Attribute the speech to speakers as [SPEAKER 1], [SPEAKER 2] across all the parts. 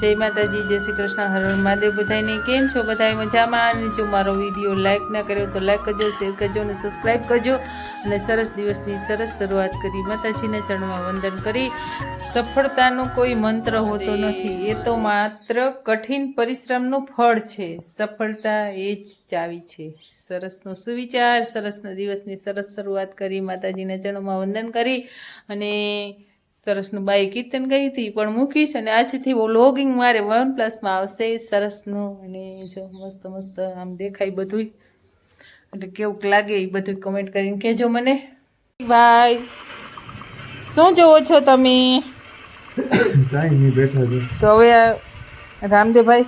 [SPEAKER 1] જય માતાજી, જય શ્રી કૃષ્ણ, હર હર મહાદેવ બધાને કેમ છો? બધા મજામાં? અને જો મારો વીડિયો લાઇક ના કર્યો તો લાઇક કરજો શેર કરજો અને સબસ્ક્રાઈબ કરજો. અને સરસ દિવસની સરસ શરૂઆત કરી માતાજીના ચરણમાં વંદન કરી. સફળતાનો કોઈ મંત્ર હોતો નથી. એ તો માત્ર કઠિન પરિશ્રમનું ફળ છે. સફળતા એ જ ચાવી છે. સરસનો સુવિચાર, સરસના દિવસની સરસ શરૂઆત કરી માતાજીના ચરણમાં વંદન કરી. અને સરસનું બાઈ કીર્તન ગઈ હતી પણ મૂકીશ અને આજથી લોગિંગ મારે વન પ્લસમાં આવશે સરસનું અને જો મસ્ત મસ્ત આમ દેખાય બધું એટલે કેવું લાગે એ બધું કમેન્ટ કરીને કહેજો મને. ભાઈ શું જોવો છો તમે?
[SPEAKER 2] કાંઈ
[SPEAKER 1] તો હવે રામદેવભાઈ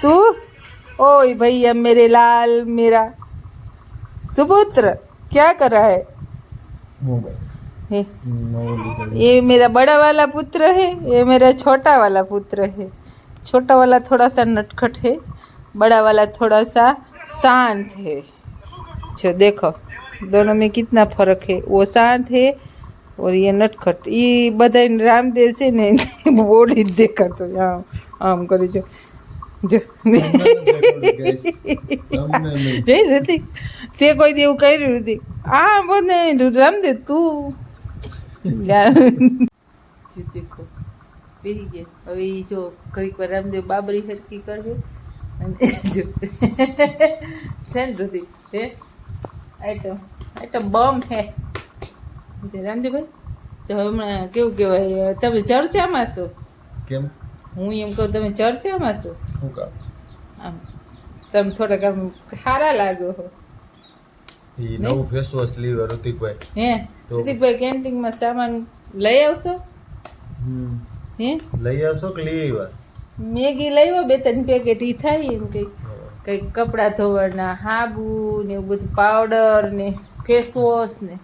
[SPEAKER 1] તું? ઓય ભૈયા મેરે લાલ મેરા સુપુત્ર ક્યાં કરા હે?
[SPEAKER 2] મોબાઈલ.
[SPEAKER 1] हे
[SPEAKER 2] નવો લીધો છે.
[SPEAKER 1] ये मेरा बड़ा वाला पुत्र है ये मेरा छोटा वाला पुत्र है छोटा वाला थोड़ा सा नटखट है बड़ा वाला थोड़ा सा शांत है जो देखो दोनों में कितना फर्क है वो शांत है और ये नटखट ये બધા રામદેવ છે ને બોડી જ દેખાતો આમ આમ કરી જો જો
[SPEAKER 2] તમને નહીં.
[SPEAKER 1] જય ઋતિક તે કોઈ દી એવું કર્યું ઋતિક આ બોને રામદેવ તું જો દેખો બેહી ગયા. હવે એ જો ઘડીક વાર રામદેવ બાબરી હરકી કરજો અને જો છે ને ઋતિક હે? આઈટમ આઈટમ બમ હે. રામદેવભાઈ તો હમણાં કેવું કહેવાય તમે ચર્ચામાં છો?
[SPEAKER 2] કેમ?
[SPEAKER 1] હું એમ કહું તમે ચર્ચામાં છો?
[SPEAKER 2] શું કહું
[SPEAKER 1] આમ તમે થોડાક આમ સારા લાગો છો
[SPEAKER 2] ઈ નવું ફેસ વોશ લીધું ઋતિકભાઈ.
[SPEAKER 1] હે? ઋતિકભાઈ કેન્ટીનમાં સામાન લઈ આવશો?
[SPEAKER 2] હમ.
[SPEAKER 1] હે?
[SPEAKER 2] લઈ આવશો કે લઈ આવ્યા?
[SPEAKER 1] મેગી લઈ આવો બે ત્રણ પેકેટ ઈ થાય એમ કઈ કઈ કપડા ધોવાના હાબુ ને એવું બધું પાવડર ને ફેસ વોશ ને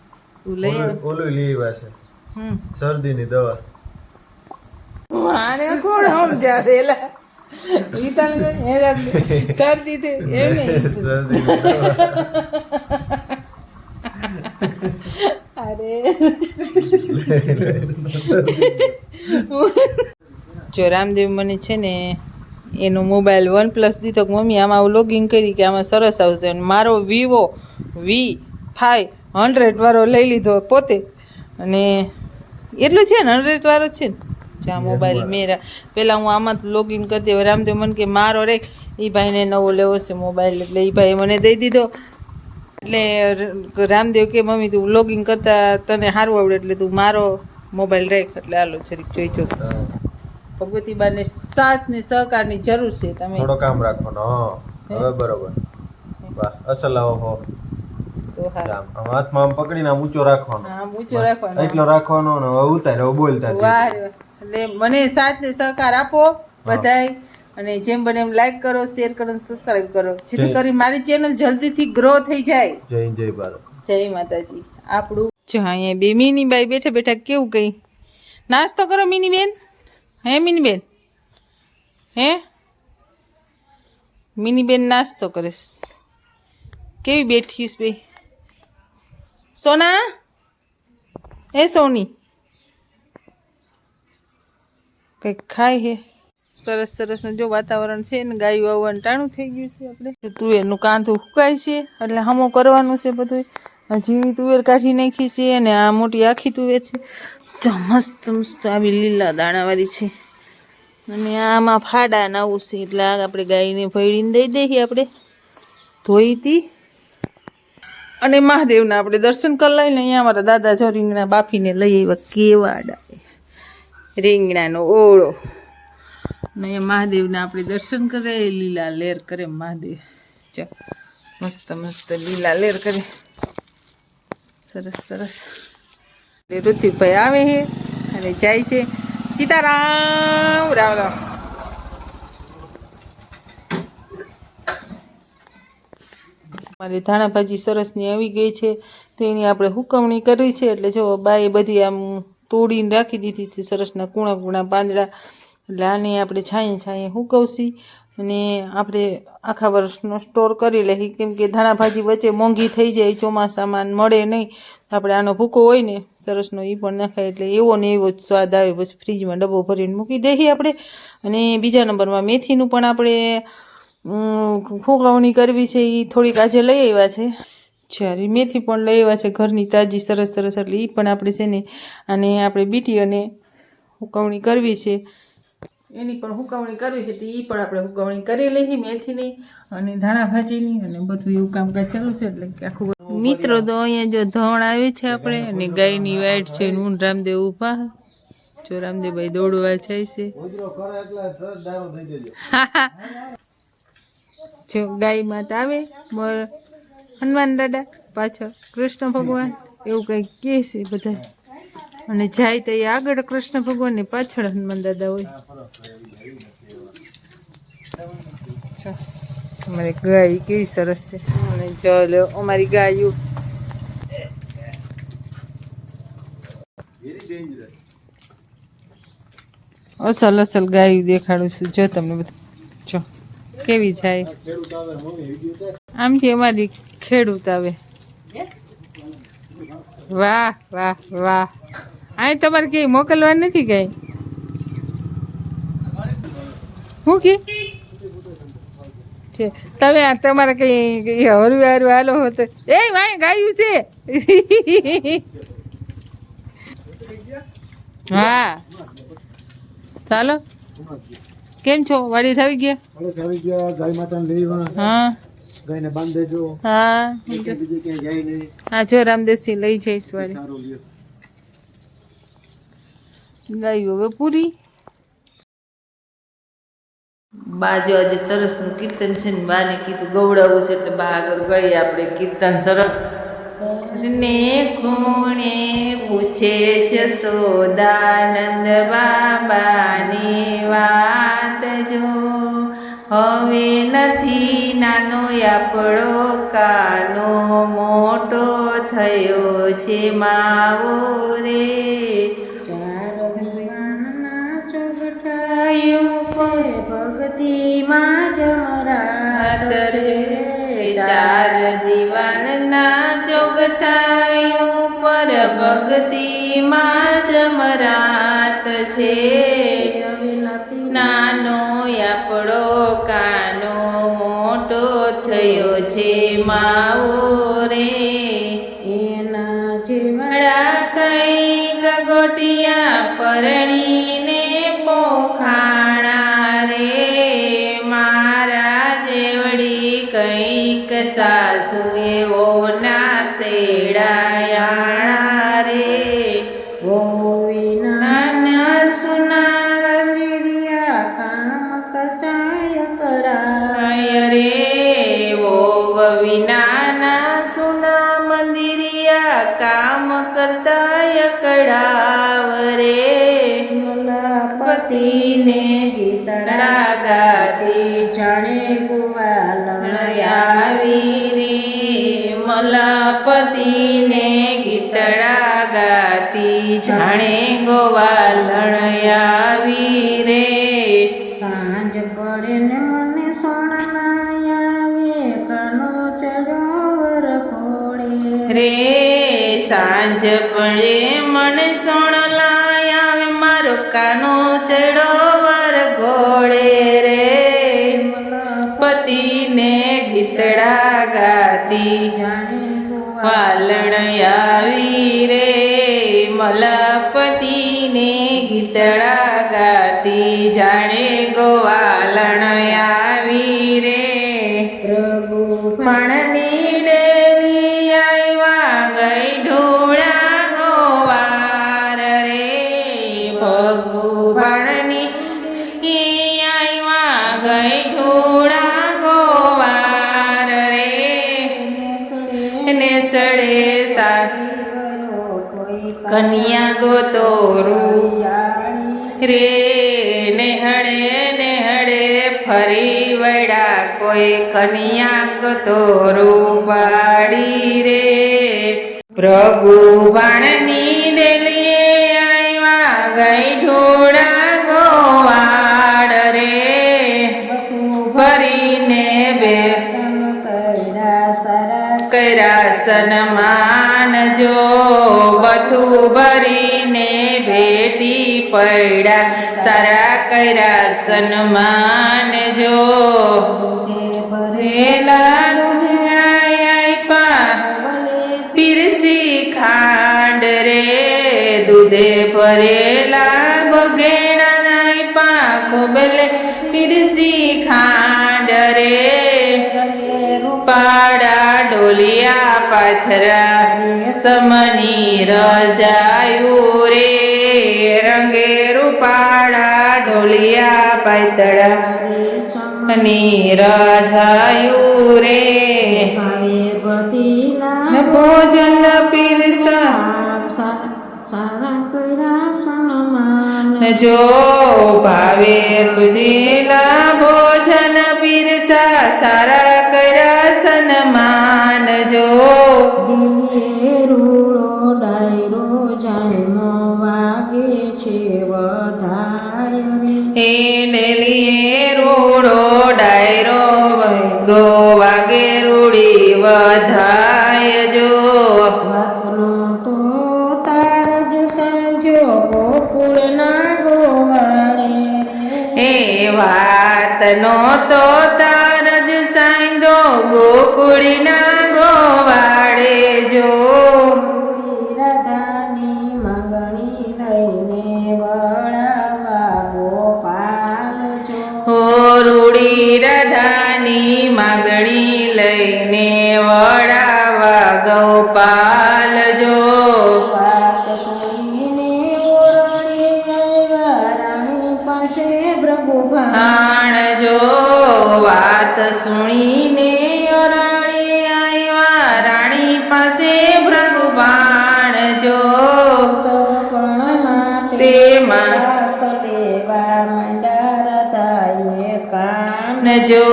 [SPEAKER 1] એવું લઈ
[SPEAKER 2] ઓલું લઈ આવ્યા છે.
[SPEAKER 1] હમ.
[SPEAKER 2] શરદીની દવા.
[SPEAKER 1] આને કોણ સમજાવેલા ઈ તને હેરાન શરદી થઈ એમ નહીં
[SPEAKER 2] શરદીની દવા
[SPEAKER 1] અરે જો રામદેવ મને છે ને એનો મોબાઈલ વન પ્લસ દીધો કે મમ્મી આમાં લોગિંગ કરી કે આમાં સરસ આવશે. અને મારો વિવો વી ફાઈવ હંડ્રેડ વાળો લઈ લીધો પોતે. અને એટલું છે ને હંડ્રેડ વાળો છે ને? જ્યાં મોબાઈલ મેરા. પહેલાં હું આમાં લોગિન કરતી હવે રામદેવ મને કે મારો રે એ ભાઈને નવો લેવો છે મોબાઈલ એટલે એ ભાઈએ મને દઈ દીધો. એટલે રામદેવ કે મમ્મી તું લોગિંગ કરતા તને સારું આવડે એટલે તું મારો મોબાઈલ રાખ. એટલે હાલો જરીક જોઈ જો.
[SPEAKER 2] ભગવતી
[SPEAKER 1] બાને સાથ ને સહકારની જરૂર છે તમે
[SPEAKER 2] થોડો કામ રાખવાનો હવે બરોબર. વાહ અસલ આવો હો.
[SPEAKER 1] તો
[SPEAKER 2] આમ આમ હાથમાં આમ પકડીને આમ ઊંચો રાખવાનો.
[SPEAKER 1] હા ઊંચો રાખવાનો.
[SPEAKER 2] એટલો રાખવાનો ને હવે ઉતાર બોલતા
[SPEAKER 1] વાહ. એટલે મને સાથ ને સહકાર આપો બધાય. અને જેમ બને એમ લાઈક કરો શેર કરો અને સબસ્ક્રાઇબ કરો. જેથી કરી મારી ચેનલ જલ્દીથી ગ્રો થઈ જાય.
[SPEAKER 2] જય જય ભારત.
[SPEAKER 1] જય માતાજી. આપણું જો અહીંયા બે મિની બાઈ બેઠા બેઠા કેવું કઈ? નાસ્તો કરો મિની બેન. હે મિની બેન? હે? મિની બેન નાસ્તો કરીશ કેવી બેઠીશ બે? સોના? હે સોની? કંઈક ખાય હે? સરસ સરસનું જો વાતાવરણ છે ને ગાયું આવવાનું ટાણું થઈ ગયું છે આપણે. તુવેરનું કાંધું સુકાય છે, એટલે હમો કરવાનું છે બધું ઝીણી તુવેર કાઢી નાખી છે અને આ મોટી આખી તુવેર છે. મસ્ત મસ્ત આવી લીલા દાણાવાળી છે. અને આમાં ફાડા નાવું છે, એટલે આ આપણે ગાયને ભળીને દઈ દઈએ આપણે. ધોઈતી અને મહાદેવના આપણે દર્શન કરી લઈને અહીંયા અમારા દાદા જો રીંગણા બાફીને લઈ આવ્યા કેવાડા. રીંગણાનો ઓળો. અને મહાદેવને આપણે દર્શન કરે, લીલા લેર કરે, મહાદેવ. ચા, મસ્ત મસ્ત લીલા લેર કરે. સરસ સરસ. એટલે ઋતિકભાઈ આવે છે અને જાય છે. સીતારામ, રામ રામ. મારી ધાણા ભાજી સરસની આવી ગઈ છે, તો એની આપણે હુકવણી કરી છે. એટલે જો બાએ બધી આમ તોડીને રાખી દીધી છે સરસના કૂણા કૂણા પાંદડા. એટલે આને આપણે છાંયે છાંયે સુકવશી અને આપણે આખા વર્ષનો સ્ટોર કરી લઈએ. કેમ કે ધાણા ભાજી વચ્ચે મોંઘી થઈ જાય, ચોમાસામાં મળે નહીં આપણે આનો ભૂકો હોય ને, સરસનો એ પણ નાખાય. એટલે એવો ને એવો જ સ્વાદ આવે. પછી ફ્રીજમાં ડબ્બો ભરીને મૂકી દઈએ આપણે. અને બીજા નંબરમાં મેથીનું પણ આપણે ફૂંકવણી કરવી છે એ થોડીક આજે લઈ આવ્યા છે. જ્યારે મેથી પણ લઈ આવ્યા છે, ઘરની તાજી, સરસ સરસ, એટલે એ પણ આપણે છે ને અને આપણે બીટી અને હુકવણી કરવી છે. એની પણ હુકવણી કરવી છે, તો એ પણ આપણે હુકવણી કરી લઈએ મેથીની અને ધાણા ભાજીની અને બધું એવું કામકાજ ચાલુ છે, એટલે કે આખું મિત્રો, તો અહીંયા જો ધોણ આવે છે આપણે અને ગાયની વાઈટ છે હું રામદેવ ઊભા. જો રામદેવભાઈ દોડવા જાય છે. જો ગાય માતા આવે હનુમાન દાદા પાછળ, કૃષ્ણ ભગવાન, એવું કંઈક કહે છે બધા. અને જાય તો એ આગળ કૃષ્ણ ભગવાન ને પાછળ હનુમાન દાદા હોય. અમારી ગાય કેવી સરસ છે. અને જો અમારી ગાયો. અસલ અસલ ગાયું દેખાડું છું. જો તમને બધું જો, કેવી જાય. આમથી અમારી ખેડૂત આવે. વાહ વાહ વાહ. આ તમારે કઈ મોકલવા નથી કઈ હું કે? તમે આ તમારે કઈ હરવું હારું હાલો હતો એ વાય ગાયું છે. હા. ચાલો. કેમ છો? વાડી થાવી ગયા? હા.
[SPEAKER 2] ગાયને બાંધ દેજો
[SPEAKER 1] હા.
[SPEAKER 2] બીજે બીજે ક્યાંય જાય નહીં.
[SPEAKER 1] હા જો રામદેવસિંહ લઈ જઈશ વાડી
[SPEAKER 2] સારું
[SPEAKER 1] ગાયું. હવે પૂરી? બાજુ આજે સરસનું કીર્તન છે ને બાને કીધું ગવડાવવું છે એટલે બા આગળ ગઈ આપણે કીર્તન સરસ. ને ખૂણે પૂછે છે સોદાનંદ બાબાની વાત જો? હવે નથી નાનો આપણો કાનો મોટો થયો છે માવો રે.
[SPEAKER 3] ભક્તિમાં જમરાત રે
[SPEAKER 1] ચાર દીવાનના ચોગઠાયું પર ભક્તિમાં જમરાત છે.
[SPEAKER 3] હવે
[SPEAKER 1] નાનો આપણો કાનો મોટો થયો છે, માવો રે.
[SPEAKER 3] એના જીવડા
[SPEAKER 1] વડા કંઈક ગોટિયા પરણીને કંઈક સાસુ એવો ના તેડાયા રે.
[SPEAKER 3] વિના
[SPEAKER 1] નાના સુના
[SPEAKER 3] સિરિયા કામ કરતા કરાય
[SPEAKER 1] રાય રે. વો વિનાના સુના મંદિરિયા કામ કરતા યકડાવ રે.
[SPEAKER 3] પતિને ગીત રાગાતી ગુવાલણ
[SPEAKER 1] આવી રે મલાપતિને ગીતડા ગાતી. જાણે ગોવાલણ આવી રે
[SPEAKER 3] સાંજ પડે ને મને કણો ચડોવર ઘોડે
[SPEAKER 1] રે સાંજ પડે મને સોણલાય આવે મારો કાનો ચડો ગીતડા ગાતી વાલણ આવી રે મલપતિને ગીતડા ગાતી જાણે ગોવાલણ આવી રે.
[SPEAKER 3] પ્રભુ
[SPEAKER 1] ભણની ડેલી કન્યા ગોતોરું રે નેહળે નેહળે ફરી વડા કોઈ કન્યા ગતોરું પાડી રે પ્રભુ વાણની પડ્યા સારા કર્યા સન્માન જો. ભરેલા પીરસી ખાંડ રે દૂધે ભરેલા બગેણા નાય પાંખો બલે પીરસી ખાંડ રે. પાડા ડોલિયા પાથરા, સમની રજાયું રે. રંગે રૂપાળા ઢોલિયા પાતળા નીરજાયું રજાયું રે ભોજન પીરસા જો ભાવે રુધિલા ભોજન પીરસા સારા કર્યા સન્માન જો
[SPEAKER 3] વધાય
[SPEAKER 1] જો
[SPEAKER 3] વાતનો તો તાર જ સાંજો ગોકુળના ગોવાળે.
[SPEAKER 1] એ વાતનો તો તાર જ સાંધો ગોકુળીના ગોવાડે જો.
[SPEAKER 3] રાધાની માંગણી લઈને વળાવા ગોપાલ જો.
[SPEAKER 1] રૂડી રાધાની માગણી તેમાં
[SPEAKER 3] રાસ લેવા મંડાર થાય કાન
[SPEAKER 1] ન જો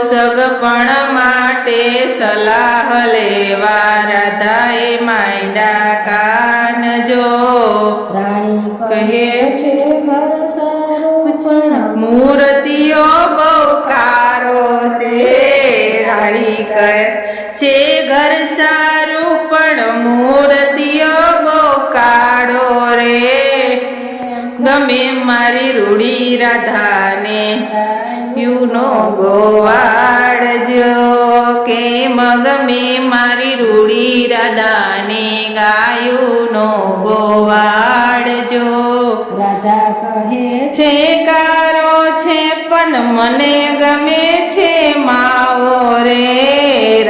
[SPEAKER 1] સગપણ માટે સલાહ લેવા રાધાએ માંડા કાન જો.
[SPEAKER 3] રાણી કહે
[SPEAKER 1] મારી રૂડી રાધાને. યુનો ગોવાડજો કે મગમે મારી રૂડી રાધાને ગાયુનો ગોવાડજો
[SPEAKER 3] રાધા કહે
[SPEAKER 1] છે કારો છે પણ મને ગમે છે માઓ રે.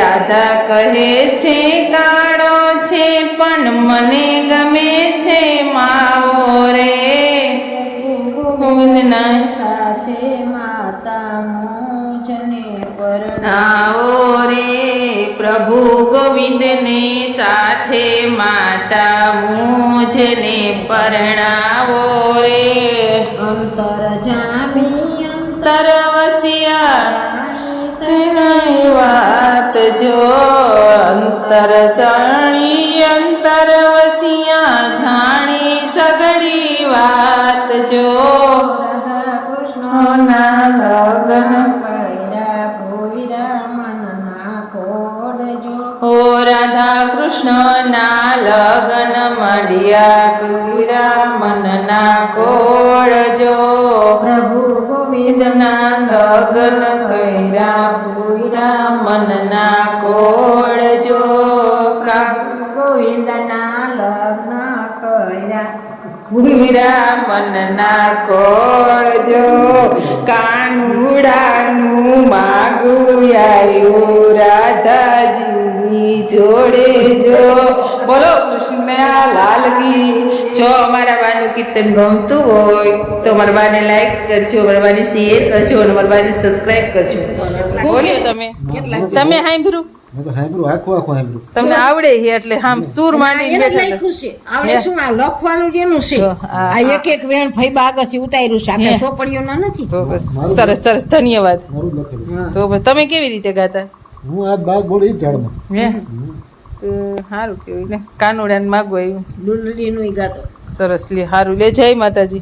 [SPEAKER 1] રાધા કહે છે કાળો છે પણ મને ગમે ગોવિંદને
[SPEAKER 3] સાથે માતા મુજને
[SPEAKER 1] પરણાવો રે.
[SPEAKER 3] અંતર જામી
[SPEAKER 1] અંતર વસિયા વાત જો? અંતર સાણી અંતર વસિયા જાણી સગડી વાત જો?
[SPEAKER 3] રાધા કૃષ્ણ.
[SPEAKER 1] ના લગન કોળજો
[SPEAKER 3] પ્રભુ ગોવિંદ
[SPEAKER 1] વિદના લગન કર્યા પૂરા મનના કોળજો કા
[SPEAKER 3] ગોવિંદના લગ્ન કર્યા
[SPEAKER 1] પૂરા મનના કોળજો કાનુડાનું માગું આવ્યું રાધાજીની જોડે જો. બોલો કૃષ્ણ લાલ કી જો અમારા બાનું કીર્તન ગમતું હોય તો અમારા બાને લાઈક કરજો અમારા બાને શેર કરજો અને અમારા બાને સબસ્ક્રાઇબ કરજો. બોલ્યો તમે. તમે સાંભળ્યું
[SPEAKER 4] મેં તો સાંભળ્યું આખું આખું સાંભળ્યું
[SPEAKER 1] તમને આવડે છે એટલે આમ સૂર માંડી બેઠા
[SPEAKER 3] છે. આપણે શું આ લખવાનું જેનું છે.
[SPEAKER 1] આ-
[SPEAKER 3] આ એક એક વેણ ફઈબા આગળથી ઉતાર્યું છે. આપણે
[SPEAKER 1] હે.
[SPEAKER 3] નથી.
[SPEAKER 1] સરસ સરસ. ધન્યવાદ.
[SPEAKER 4] મારું
[SPEAKER 1] તો તમે કેવી રીતે ગાતા?
[SPEAKER 4] હું આ બા બોલી ઝાડમાં.
[SPEAKER 1] હે? તો સારું કેવું ને કાનુડા ને માગવું આવ્યું
[SPEAKER 3] ઈ ગાતો.
[SPEAKER 1] સરસ લે સારું લે જય માતાજી.